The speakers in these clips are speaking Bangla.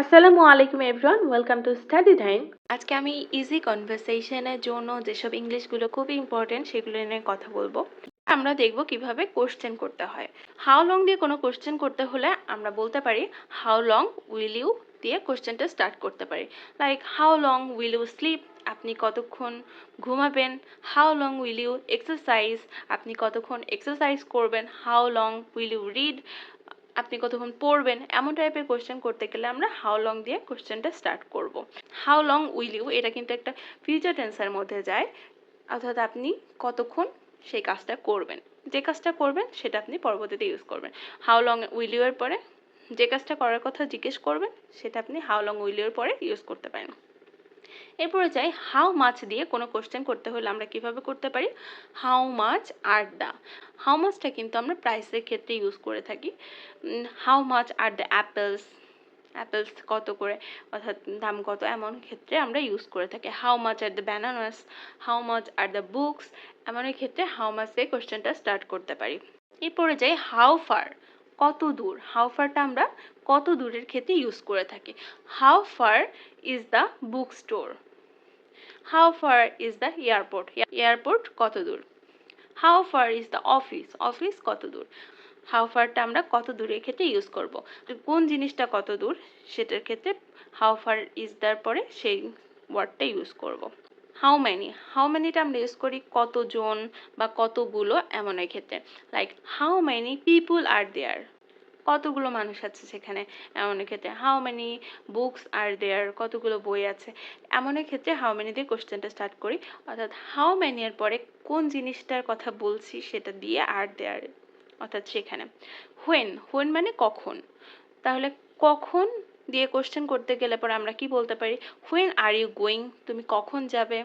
আসসালামু আলাইকুম everyone welcome to study time আজকে আমি ইজি কনভারসেশনের জন্য যেসব ইংলিশগুলো খুবই ইম্পর্টেন্ট সেগুলো নিয়ে কথা বলব। আমরা দেখব কীভাবে কোশ্চেন করতে হয়। হাউ লং দিয়ে কোনো কোশ্চেন করতে হলে আমরা বলতে পারি হাউ লং উইল ইউ দিয়ে কোশ্চেনটা স্টার্ট করতে পারি। Like how long will you sleep আপনি কতক্ষণ ঘুমাবেন? How long will you exercise আপনি কতক্ষণ এক্সারসাইজ করবেন? How long will you read আপনি কতক্ষণ পড়বেন এমন টাইপের কোশ্চেন করতে গেলে আমরা হাউ লং দিয়ে কোশ্চেনটা স্টার্ট করব। হাউ লং উইল ইউ এটা কিন্তু একটা ফিউচার টেন্সের মধ্যে যায়। অর্থাৎ আপনি কতক্ষণ সেই কাজটা করবেন। যে কাজটা করবেন সেটা আপনি পরবর্তীতে ইউজ করবেন। হাউ লং উইল ইউ এর পরে? যে কাজটা করার কথা জিজ্ঞেস করবেন, সেটা আপনি হাউ লং উইল ইউ এর পরে ইউজ করতে পারেন। এরপরে যাই হাউ মাছ দিয়ে কোনো কোশ্চেন করতে হলে আমরা কীভাবে করতে পারি? How much are the how মাছটা কিন্তু আমরা প্রাইসের ক্ষেত্রে ইউজ করে থাকি। How much are the apples apples কত করে, অর্থাৎ দাম কত, এমন ক্ষেত্রে আমরা ইউজ করে থাকি। How much are the bananas how much are the books এমন ক্ষেত্রে হাউ মাচ দিয়ে কোশ্চেনটা স্টার্ট করতে পারি। এরপরে যাই হাউ ফার কত দূর? হাউ ফারটা আমরা কত দূরের ক্ষেত্রে ইউজ করে থাকি? How far is the book store how far is the airport airport কত দূর? How far is the office office কত দূর? হাউ ফারটা আমরা কত দূরের ক্ষেত্রে ইউজ করব? কোন জিনিসটা কত দূর? সেটার ক্ষেত্রে হাউ ফার ইজ দ্যার পরে সেই ওয়ার্ডটা ইউজ করব। হাউ ম্যানি হাউ ম্যানিটা আমরা ইউজ করি কতজন বা কতগুলো এমনের ক্ষেত্রে? Like how many people are there কতগুলো মানুষ আছে সেখানে এমনের ক্ষেত্রে? How many books are there কতগুলো বই আছে? এমনের ক্ষেত্রে হাউ মেনি দিয়ে কোশ্চেনটা স্টার্ট করি। অর্থাৎ হাউ মেনি এর পরে কোন জিনিসটার কথা বলছি সেটা দিয়ে আর দেয়ার অর্থাৎ সেখানে। হোয়েন হোয়েন মানে কখন? তাহলে কখন দিয়ে কোশ্চেন করতে গেলে পরে আমরা কি বলতে পারি? হোয়েন আর ইউ গোয়িং তুমি কখন যাবে?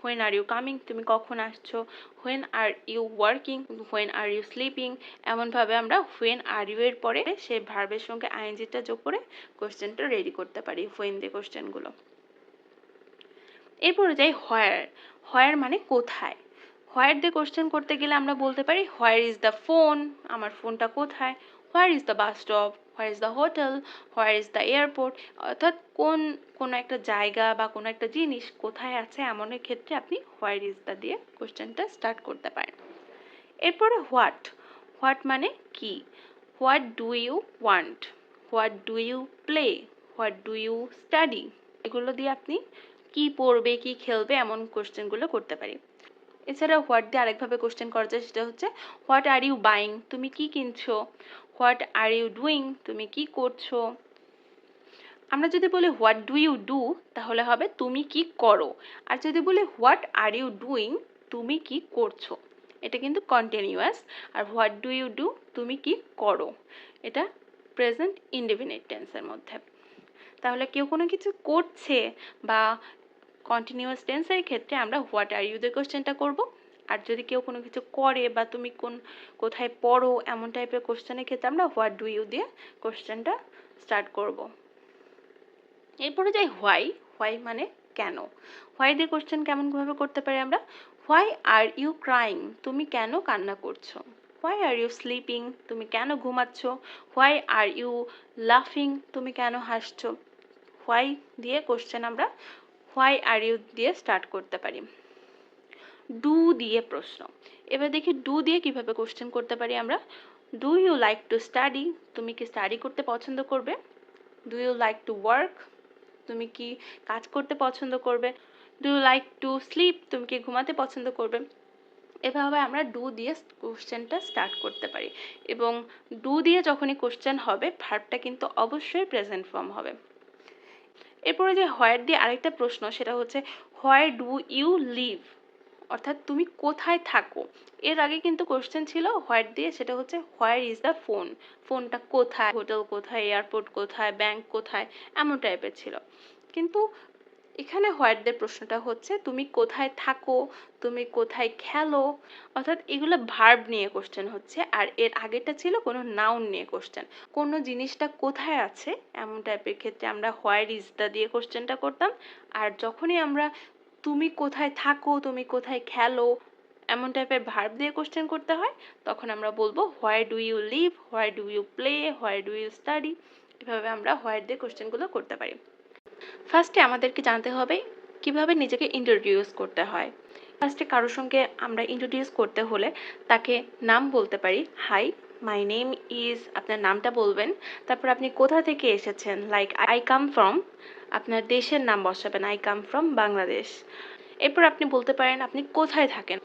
হোয়েন আর ইউ কামিং তুমি কখন আসছো? When are you working when are you sleeping এমনভাবে আমরা হোয়েন আর ইউ এর পরে সেই ভার্বের সঙ্গে আইএনজিটা যোগ করে কোশ্চেনটা রেডি করতে পারি হোয়েন দিয়ে কোশ্চেনগুলো এরপরে যাই হোয়ার হোয়ার মানে কোথায়? হোয়ার দিয়ে কোশ্চেন করতে গেলে আমরা বলতে পারি হোয়ার ইজ দ্য ফোন আমার ফোনটা কোথায়? Where is the bus stop where is the hotel, where is the airport, অর্থাৎ কোন, কোনো একটা জায়গা বা কোনো একটা জিনিস কোথায় আছে এমনের ক্ষেত্রে আপনি হোয়ার ইজ দ্য দিয়ে কোশ্চেনটা স্টার্ট করতে পারেন। এরপরে হোয়াট হোয়াট মানে কি? What do you want? What do you play? What do you study? এগুলো দিয়ে আপনি কি পড়বে, কি খেলবে এমন কোশ্চেনগুলো করতে পারি এছাড়া হোয়াট দিয়ে আরেকভাবে কোশ্চেন করা যায় সেটা হচ্ছে হোয়াট আর ইউ বাইং তুমি কি কিনছো? হোয়াট আর ইউ ডুইং তুমি কি করছ? আমরা যদি বলি হোয়াট ডু ইউ ডু তাহলে হবে তুমি কি করো। আর যদি বলি হোয়াট আর ইউ ডুইং তুমি কি করছ? এটা কিন্তু কন্টিনিউয়াস আর হোয়াট ডু ইউ ডু তুমি কি করো? এটা প্রেজেন্ট ইনডিফিনিট টেন্সের মধ্যে। তাহলে কেউ কোনো কিছু করছে বা কন্টিনিউয়াস টেন্সের ক্ষেত্রে আমরা হোয়াট আর ইউ দিয়ে কোশ্চেনটা করব। আর যদি কেউ কোনো কিছু করে বা তুমি কোন, কোথায় পড়ো এমন টাইপের কোশ্চেনের ক্ষেত্রে আমরা হোয়াট ডু ইউ দিয়ে কোশ্চেনটা স্টার্ট করব। এরপরে যাই হোয়াই হোয়াই মানে কেন? হোয়াই দিয়ে কোশ্চেন কেমনভাবে করতে পারি আমরা? হোয়াই আর ইউ ক্রাইং তুমি কেন কান্না করছ? হোয়াই আর ইউ স্লিপিং তুমি কেন ঘুমাচ্ছ? হোয়াই আর ইউ লাফিং তুমি কেন হাসছো? হোয়াই দিয়ে কোশ্চেন আমরা হোয়াই আর ইউ দিয়ে স্টার্ট করতে পারি। ডু দিয়ে প্রশ্ন। এবার দেখি ডু দিয়ে কীভাবে কোশ্চেন করতে পারি আমরা। Do you like to study? তুমি কি স্টাডি করতে পছন্দ করবে? Do you like to work? তুমি কি কাজ করতে পছন্দ করবে? Do you like to sleep? তুমি কি ঘুমাতে পছন্দ করবে? এভাবে আমরা ডু দিয়ে কোশ্চেনটা স্টার্ট করতে পারি। এবং ডু দিয়ে যখনই কোশ্চেন হবে ভার্বটা কিন্তু অবশ্যই প্রেজেন্ট ফর্ম হবে। এরপরে যে হোয়ার দিয়ে আরেকটা প্রশ্ন, সেটা হচ্ছে হোয়ার ডু ইউ লিভ? অর্থাৎ তুমি কোথায় থাকো? এর আগে কিন্তু কোশ্চেন ছিল হোয়াইট দিয়ে, সেটা হচ্ছে, হোয়ার ইজ দ্য ফোন? ফোনটা কোথায়? হোটেল কোথায়? এয়ারপোর্ট কোথায়? ব্যাংক কোথায়? এমন টাইপের ছিল। কিন্তু এখানে হোয়াট দিয়ে প্রশ্নটা হচ্ছে, তুমি কোথায় থাকো? তুমি কোথায় খেলো? অর্থাৎ এগুলো ভার্ব নিয়ে কোশ্চেন হচ্ছে, আর এর আগেরটা ছিল কোনো নাউন নিয়ে কোশ্চেন কোনো জিনিসটা কোথায় আছে? এমন টাইপের ক্ষেত্রে আমরা হোয়ার ইজ দ্য দিয়ে কোশ্চেনটা করতাম, আর যখনই আমরা, তুমি কোথায় থাকো? তুমি কোথায় খেলো? এমন টাইপের ভার্ব দিয়ে কোশ্চেন করতে হয়, তখন আমরা বলব why do you live why do you play why do you study এভাবে আমরা হোয়ার দিয়ে কোশ্চেনগুলো করতে পারি। ফার্স্টে আমাদেরকে জানতে হবে কীভাবে নিজেকে ইন্ট্রোডিউস করতে হয়। ফার্স্টে কারোর সঙ্গে আমরা ইন্ট্রোডিউস করতে হলে তাকে নাম বলতে পারি। হাই মাই নেম ইজ আপনার নামটা বলবেন। তারপর আপনি কোথা থেকে এসেছেন? লাইক আই কাম ফ্রম আপনার দেশের নাম বসাবেন। আই কাম ফ্রম বাংলাদেশ এরপর আপনি বলতে পারেন, আপনি কোথায় থাকেন?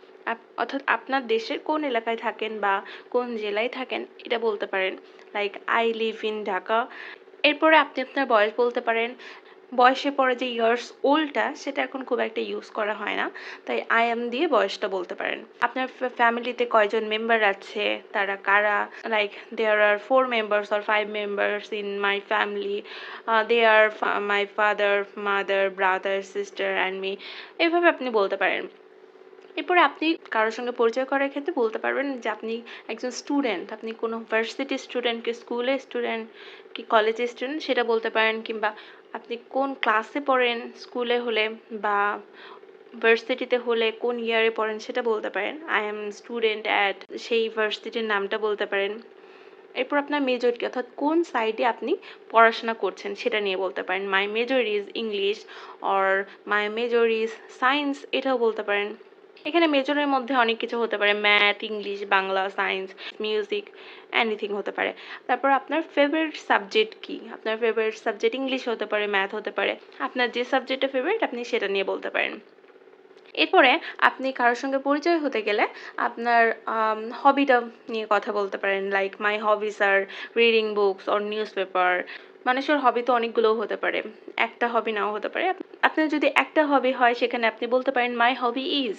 অর্থাৎ আপনার দেশের কোন এলাকায় থাকেন বা কোন জেলায় থাকেন, এটা বলতে পারেন। Like I live in Dhaka এরপরে আপনি আপনার বয়স বলতে পারেন। বয়সে পরে যে ইয়ার্স ওল্ডটা সেটা এখন খুব একটা ইউজ করা হয় না। তাই আই এম দিয়ে বয়সটা বলতে পারেন। আপনার ফ্যামিলিতে কয়জন মেম্বার আছে? তারা কারা? Like there are four members or five members in my family they are my father mother brother sister and me এভাবে আপনি বলতে পারেন। এরপরে আপনি কারোর সঙ্গে পরিচয় করার ক্ষেত্রে বলতে পারবেন যে আপনি একজন স্টুডেন্ট আপনি কোনো ভার্সিটি স্টুডেন্ট কি স্কুলের স্টুডেন্ট কি কলেজের স্টুডেন্ট সেটা বলতে পারেন কিংবা আপনি কোন ক্লাসে পড়েন স্কুলে হলে বা ভার্সিটিতে হলে কোন ইয়ারে পড়েন সেটা বলতে পারেন। আই এম স্টুডেন্ট অ্যাট সেই ভার্সিটির নামটা বলতে পারেন। এরপর আপনার মেজর কি? অর্থাৎ কোন সাইডে আপনি পড়াশোনা করছেন সেটা নিয়ে বলতে পারেন। My major is English or my major is science এটাও বলতে পারেন। এখানে মেজরের মধ্যে অনেক কিছু হতে পারে math English Bangla science music anything হতে পারে। তারপর আপনার ফেভারিট সাবজেক্ট কি? আপনার ফেভারিট সাবজেক্ট ইংলিশ হতে পারে ম্যাথ হতে পারে। আপনার যে সাবজেক্টটা ফেভারিট আপনি সেটা নিয়ে বলতে পারেন। এরপরে আপনি কারোর সঙ্গে পরিচয় হতে গেলে আপনার হবিটা নিয়ে কথা বলতে পারেন। Like my hobbies are reading books or newspaper মানুষের হবি তো অনেকগুলোও হতে পারে, একটা হবি নাও হতে পারে। আপনার যদি একটা হবি হয়, সেখানে আপনি বলতে পারেন মাই হবি ইজ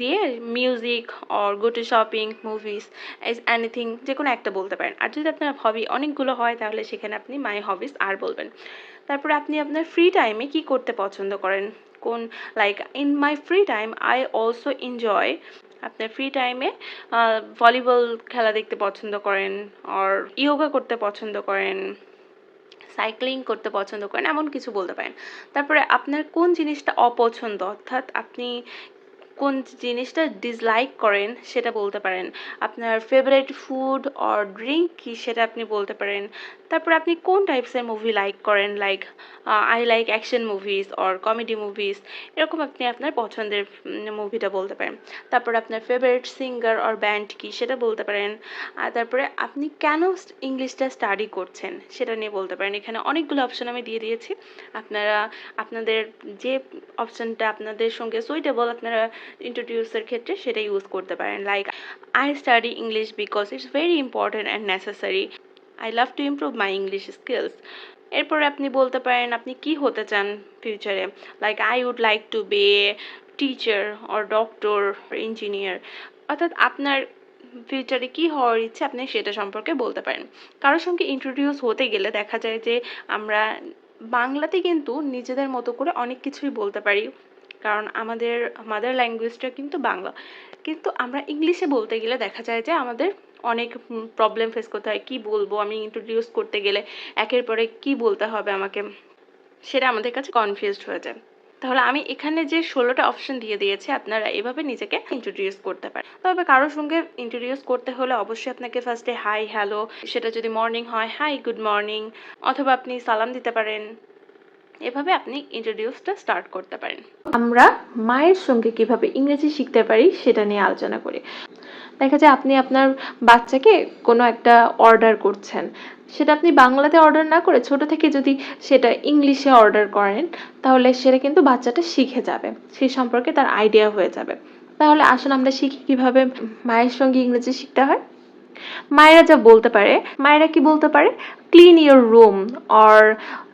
দিয়ে music or go to shopping movies is anything যে কোনো একটা বলতে পারেন। আর যদি আপনার হবি অনেকগুলো হয়, তাহলে সেখানে আপনি মাই হবিস আর বলবেন। তারপরে আপনি আপনার ফ্রি টাইমে কি করতে পছন্দ করেন? কোন like in my free time I also enjoy আপনার ফ্রি টাইমে ভলিবল খেলা দেখতে পছন্দ করেন অর ইয়োগা করতে পছন্দ করেন। সাইক্লিং করতে পছন্দ করেন, এমন কিছু বলতে পারেন। তারপরে আপনার কোন জিনিসটা অপছন্দ? অর্থাৎ আপনি কোন জিনিসটা ডিসলাইক করেন সেটা বলতে পারেন। আপনার ফেভারিট ফুড অর ড্রিঙ্ক কী সেটা আপনি বলতে পারেন। তারপর আপনি কোন টাইপসের মুভি লাইক করেন? Like I like action movies or comedy movies এরকম আপনি আপনার পছন্দের মুভিটা বলতে পারেন। তারপর আপনার ফেভারিট সিঙ্গার অর ব্যান্ড কী সেটা বলতে পারেন। আর তারপরে আপনি কেন ইংলিশটা স্টাডি করছেন সেটা নিয়ে বলতে পারেন। এখানে অনেকগুলো অপশন আমি দিয়ে দিয়েছি। আপনারা, আপনাদের যে অপশনটা আপনাদের সঙ্গে সুইটেবল আপনারা ইন্ট্রোডিউসের ক্ষেত্রে সেটা ইউজ করতে পারেন। Like I study English because it's very important and necessary I love to improve my English skills এরপরে আপনি বলতে পারেন, আপনি কি হতে চান ফিউচারে like I would like to be teacher or doctor engineer অর্থাৎ আপনার ফিউচারে কি হওয়ার ইচ্ছে আপনি সেটা সম্পর্কে বলতে পারেন। কারোর সঙ্গে ইন্ট্রোডিউস হতে গেলে দেখা যায় যে আমরা বাংলাতে কিন্তু নিজেদের মতো করে অনেক কিছুই বলতে পারি। কারণ আমাদের মাদার ল্যাঙ্গুয়েজটা কিন্তু বাংলা। কিন্তু আমরা ইংলিশে বলতে গেলে দেখা যায় যে আমাদের অনেক প্রবলেম ফেস করতে হয়। কী বলব? আমি ইন্ট্রোডিউস করতে গেলে একের পরে কি বলতে হবে আমাকে? সেটা আমাদের কাছে কনফিউজড হয়ে যায়। তাহলে আমি এখানে যে ষোলোটা অপশন দিয়ে দিয়েছি, আপনারা এভাবে নিজেকে ইন্ট্রোডিউস করতে পারেন। তবে কারোর সঙ্গে ইন্ট্রোডিউস করতে হলে অবশ্যই আপনাকে ফার্স্টে হাই হ্যালো সেটা যদি মর্নিং হয় হাই গুড মর্নিং অথবা আপনি সালাম দিতে পারেন। এভাবে আপনি ইন্ট্রোডিউসটা স্টার্ট করতে পারেন। আমরা মায়ের সঙ্গে কীভাবে ইংরেজি শিখতে পারি সেটা নিয়ে আলোচনা করি। দেখা যায় আপনি আপনার বাচ্চাকে কোনো একটা অর্ডার করছেন। সেটা আপনি বাংলাতে অর্ডার না করে ছোট থেকে যদি সেটা ইংলিশে অর্ডার করেন, তাহলে সেটা কিন্তু বাচ্চাটা শিখে যাবে। সেই সম্পর্কে তার আইডিয়া হয়ে যাবে। তাহলে আসুন আমরা শিখি কীভাবে মায়ের সঙ্গে ইংরেজি শিখতে হয়। মায়েরা যা বলতে পারে, মায়েরা কি বলতে পারে? Clean your room or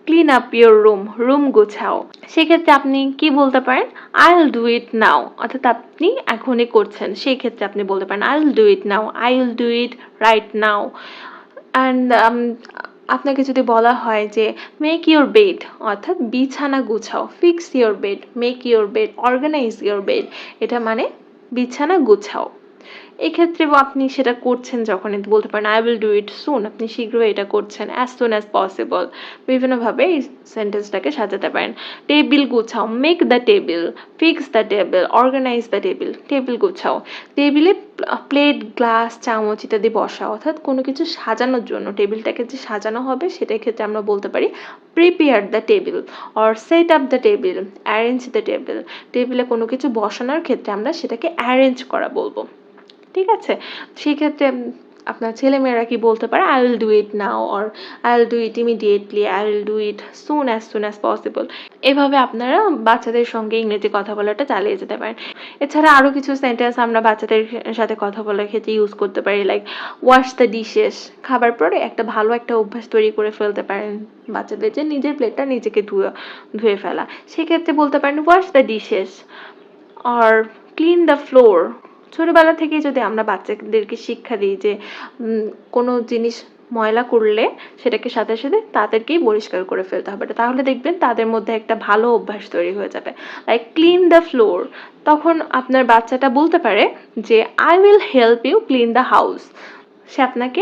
clean up your room room গোছাও। সেক্ষেত্রে আপনি কি বলতে পারেন? I will do it now অর্থাৎ আপনি এখনই করছেন। সেই ক্ষেত্রে আপনি বলতে পারেন I will do it now I will do it right now and আপনাকে যদি বলা হয় যে মেক ইওর বেড অর্থাৎ বিছানা গুছাও। Fix your bed make your bed organise your bed এটা মানে বিছানা গুছাও। এক্ষেত্রে আপনি সেটা করছেন যখন বলতে পারেন I will do it soon আপনি শীঘ্রই এটা করছেন অ্যাজ সুন অ্যাজ পসিবল বিভিন্নভাবে এই সেন্টেন্সটাকে সাজাতে পারেন। Table গুছাও make the table fix the table organise the table table গুছাও। টেবিলে প্লেট গ্লাস চামচ ইত্যাদি বসা অর্থাৎ কোনো কিছু সাজানোর জন্য। টেবিলটাকে যে সাজানো হবে, সেটার ক্ষেত্রে আমরা বলতে পারি prepare the table or set up the table arrange the table টেবিলে কোনো কিছু বসানোর ক্ষেত্রে আমরা সেটাকে অ্যারেঞ্জ করা বলব। ঠিক আছে? সেক্ষেত্রে আপনার ছেলেমেয়েরা কি বলতে পারে I will do it now or I will do it immediately I will do it soon as soon as possible এভাবে আপনারা বাচ্চাদের সঙ্গে ইংরেজি কথা বলাটা চালিয়ে যেতে পারেন। এছাড়া আরও কিছু সেন্টেন্স আমরা বাচ্চাদের সাথে কথা বলার ক্ষেত্রে ইউজ করতে পারি লাইক ওয়াশ দ্য ডিশেস খাবার পরে একটা ভালো একটা অভ্যাস তৈরি করে ফেলতে পারেন বাচ্চাদের যে নিজের প্লেটটা নিজেকে ধুয়ে ধুয়ে ফেলা। সেক্ষেত্রে বলতে পারেন ওয়াশ দ্য ডিশেস আর ক্লিন দ্য ফ্লোর ছোটোবেলা থেকেই যদি আমরা বাচ্চাদেরকে শিক্ষা দিই যে কোনো জিনিস ময়লা করলে সেটাকে সাথে সাথে তাদেরকেই পরিষ্কার করে ফেলতে হবে। তাহলে দেখবেন তাদের মধ্যে একটা ভালো অভ্যাস তৈরি হয়ে যাবে। লাইক ক্লিন দ্য ফ্লোর তখন আপনার বাচ্চাটা বলতে পারে যে I will help you clean the house সে আপনাকে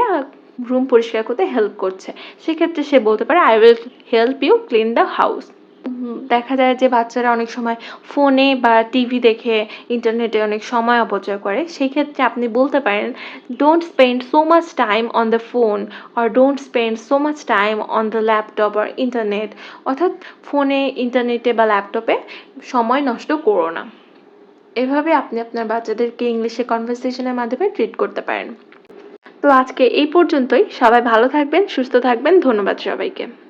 রুম পরিষ্কার করতে হেল্প করছে। সেক্ষেত্রে সে বলতে পারে I will help you clean the house দেখা যায় যে বাচ্চারা অনেক সময় ফোনে বা টিভি দেখে ইন্টারনেটে অনেক সময় অপচয় করে। সেই ক্ষেত্রে আপনি বলতে পারেন don't spend so much time on the phone or don't spend so much time on the laptop or internet অর্থাৎ ফোনে, ইন্টারনেটে বা ল্যাপটপে সময় নষ্ট করো না। এভাবে আপনি আপনার বাচ্চাদেরকে ইংলিশে কনভারসেশনের মাধ্যমে ট্রিট করতে পারেন। তো আজকে এই পর্যন্তই। সবাই ভালো থাকবেন, সুস্থ থাকবেন। ধন্যবাদ সবাইকে।